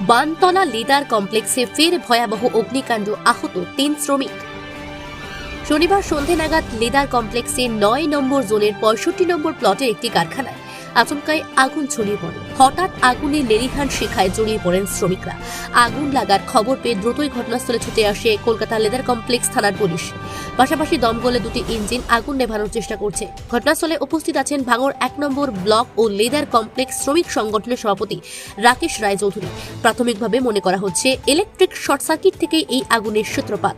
Bantala leather কমপ্লেক্সে ফের ভয়াবহ অগ্নিকাণ্ড আহত তিন শ্রমিক। শনিবার সন্ধে নাগাদ লেদার কমপ্লেক্সে নয় নম্বর জোনের পঁয়ষট্টি নম্বর প্লটের একটি কারখানায় আচমকায় আগুন ছড়িয়ে পড়ে। হঠাৎ আগুনে লেরিহান শিখায় জড়িয়ে পড়েন শ্রমিকরা। আগুন লাগার খবর পেয়ে দ্রুতই ঘটনাস্থলে ছুটে আসে কলকাতা লেদার কমপ্লেক্স থানার পুলিশ। পাশাপাশি দমকলে দুটি ইঞ্জিন আগুন নেভানোর চেষ্টা করছে। ঘটনাস্থলে উপস্থিত আছেন ভাঙর এক নম্বর ব্লক ও লেদার কমপ্লেক্স শ্রমিক সংগঠনের সভাপতি রাকেশ রায়চৌধুরী। প্রাথমিকভাবে মনে করা হচ্ছে ইলেকট্রিক শর্ট সার্কিট থেকেই এই আগুনের সূত্রপাত।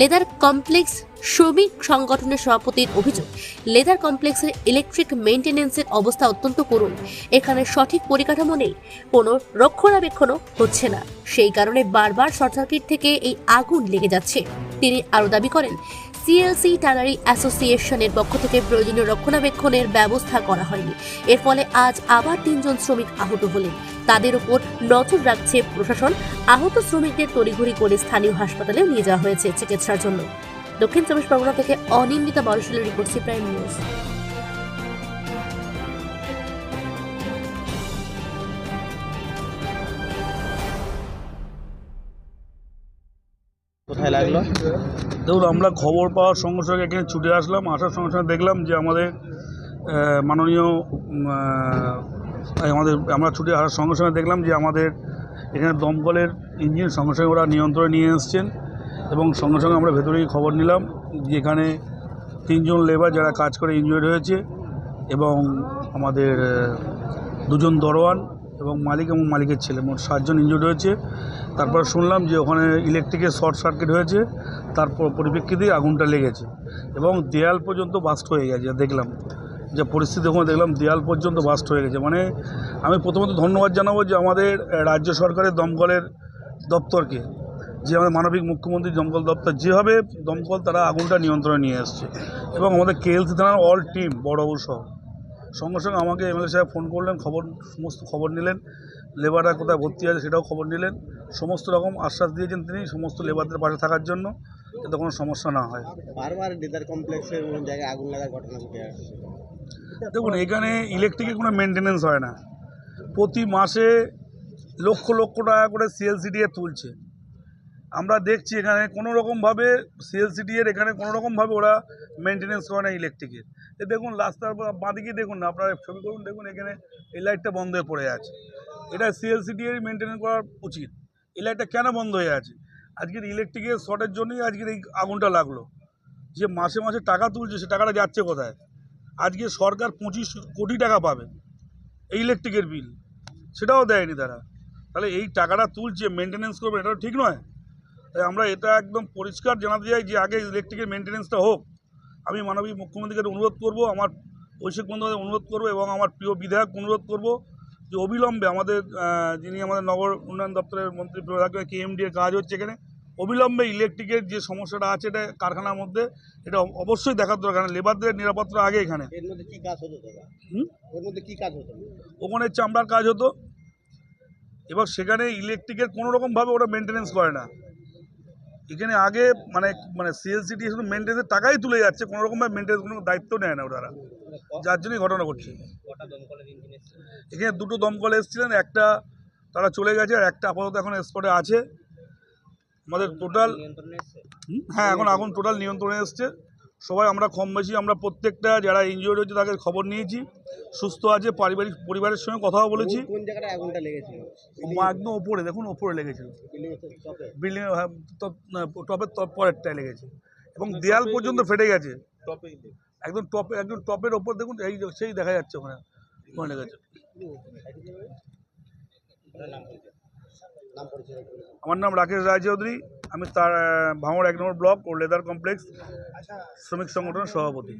লেদার কমপ্লেক্স শ্রমিক সংগঠনের সভাপতির অভিযোগ, লেদার কমপ্লেক্সের ইলেকট্রিক মেইনটেনেন্সের অবস্থা অত্যন্ত করুণ। এখানে সঠিক পরিকাঠামো নেই, কোনো রক্ষণাবেক্ষণও হচ্ছে না। সেই কারণে বারবার শর্ট সার্কিট থেকে এই আগুন লেগে যাচ্ছে। তিনি আরও দাবি করেন সিএলসি ট্যানারি অ্যাসোসিয়েশনের পক্ষ থেকে প্রয়োজনীয় রক্ষণাবেক্ষণের ব্যবস্থা করা হয়নি। এর ফলে আজ আবার তিনজন শ্রমিক আহত হলেন। তাদের উপর নজর রাখছে প্রশাসন। আহত শ্রমিকদের তড়িঘড়ি করে স্থানীয় হাসপাতালে নিয়ে যাওয়া হয়েছে চিকিৎসার জন্য। দক্ষিণ চব্বিশ পরগনা থেকে অনিন্দিতা বরশালের রিপোর্ট সি প্রাইম নিউজ। কোথায় লাগল? দেখুন আমরা খবর পাওয়ার সঙ্গে সঙ্গে এখানে ছুটে আসলাম আসার সঙ্গে সঙ্গে দেখলাম যে আমাদের মাননীয় আমাদের আমরা ছুটে আসার সঙ্গে সঙ্গে দেখলাম যে আমাদের এখানে দমকলের ইঞ্জিন সঙ্গে সঙ্গে ওরা নিয়ন্ত্রণে নিয়ে এসছেন। এবং সঙ্গে সঙ্গে আমরা ভেতরেই খবর নিলাম যে এখানে তিনজন লেবার যারা কাজ করে ইনজয়েড হয়েছে এবং আমাদের দুজন দরোয়ান এবং মালিক এবং মালিকের ছেলে, মোট সাতজন ইনজুর্ড হয়েছে। তারপর শুনলাম যে ওখানে ইলেকট্রিকের শর্ট সার্কিট হয়েছে তার পরিপ্রেক্ষিতে আগুনটা লেগেছে এবং দেয়াল পর্যন্ত বাস্ট হয়ে গেছে। দেখলাম, যে পরিস্থিতি ওখানে দেখলাম দেয়াল পর্যন্ত বাস্ট হয়ে গেছে। মানে আমি প্রথমত ধন্যবাদ জানাব যে আমাদের রাজ্য সরকারের দমকলের দপ্তরকে যে আমাদের মানবিক মুখ্যমন্ত্রী দমকল দপ্তর যেভাবে দমকল তারা আগুনটা নিয়ন্ত্রণে নিয়ে আসছে এবং আমাদের কেএলসি থানার অল টিম বড়বাবু সহ। সঙ্গে সঙ্গে আমাকে এমএলএ সাহেব ফোন করলেন খবর সমস্ত খবর নিলেন। লেবাররা কোথায় ভর্তি আছে সেটাও খবর নিলেন। সমস্ত রকম আশ্বাস দিয়েছেন তিনি সমস্ত লেবারদের পাশে থাকার জন্য যাতে কোনো সমস্যা না হয়। বারবার লেদার কমপ্লেক্সের জায়গায় আগুন লাগার ঘটনা ঘটে আসছে। দেখুন এখানে ইলেকট্রিকের কোনো মেনটেনেন্স হয় না। প্রতি মাসে লক্ষ লক্ষ টাকা করে সিএলসিডিএ তুলছে। আমরা দেখছি এখানে কোনো রকমভাবে সিএলসিডিএর এখানে কোনো রকমভাবে ওরা মেনটেনেন্স করে না ইলেকট্রিকের এ দেখুন রাস্তার বাঁদিকে দেখুন না, আপনারা ছবি করুন, দেখুন এখানে এই লাইটটা বন্ধ হয়ে পড়ে আছে। এটা সিএলসিডিএর মেনটেনেন্স করা উচিত। এই লাইটটা কেন বন্ধ হয়ে আছে? আজকের ইলেকট্রিকের শর্টের জন্যই আজকের এই আগুনটা লাগল। যে মাসে মাসে টাকা তুলছে, সে টাকাটা যাচ্ছে কোথায়? আজকে সরকার পঁচিশ কোটি টাকা পাবে এই ইলেকট্রিকের বিল সেটাও দেয়নি তারা। তাহলে এই টাকাটা তুলছে মেনটেনেন্স করবে এটাও ঠিক নয়। তাই আমরা এটা একদম পরিষ্কার জানাতে চাই যে আগে ইলেকট্রিকের মেনটেনেন্সটা হোক। আমি মাননীয় মুখ্যমন্ত্রীকে অনুরোধ করব আমার ঐশিক বন্ধুদের অনুরোধ করব এবং আমার প্রিয় বিধায়ক অনুরোধ করব যে অবিলম্বে আমাদের যিনি আমাদের নগর উন্নয়ন দপ্তরের মন্ত্রী প্রধান কেএমডি এর কাজ হচ্ছে এখানে অবিলম্বে ইলেকট্রিকের যে সমস্যাটা আছে এটা কারখানার মধ্যে এটা অবশ্যই দেখার দরকার লেবারদের নিরাপত্তা আগে এখানে। এর মধ্যে কি কাজ হতো দাদা? হুম? ওর মধ্যে কি কাজ হতো? ওখানে চামড়ার কাজ হতো। এবার সেখানে ইলেকট্রিকের কোনো রকমভাবে ওরা মেনটেনেন্স করে না। এখানে আগে মানে মানে সিএলসিটি শুধু মেনটেন্সের টাকাই তুলে যাচ্ছে কোনো রকমভাবে মেনটেন্স কোনো দায়িত্ব নেয় না ওরা যার জন্যই ঘটনা ঘটছে। এখানে দুটো দমকল এসেছিলেন একটা তারা চলে গেছে আর একটা আপাতত এখন স্পটে আছে। আমাদের টোটাল হ্যাঁ এখন আগুন টোটাল নিয়ন্ত্রণে এসছে। সবাই আমরা কম বেশি আমরা প্রত্যেকটা যারা ইনজিওর্ড হয়েছে তাদের খবর নিয়েছি সুস্থ আছে পারিবারিক পরিবারের সঙ্গে কথাও বলেছি। কোন জায়গাটায় আগুনটা লেগেছিল? একদম ওপরে দেখুন ওপরে লেগেছিল। বিল্ডিং বিল্ডিং টপের পরেরটায় লেগেছে। এবং দেয়াল পর্যন্ত ফেটে গেছে। একদম টপে একদম টপের ওপর দেখুন এই সেই দেখা যাচ্ছে ওখানে ওখানে লেগেছে। আমার নাম রাকেশ রায়চৌধুরী। আমি তার ভাঙড় এক নম্বর ব্লক ও লেদার কমপ্লেক্স শ্রমিক সংগঠনের সভাপতি।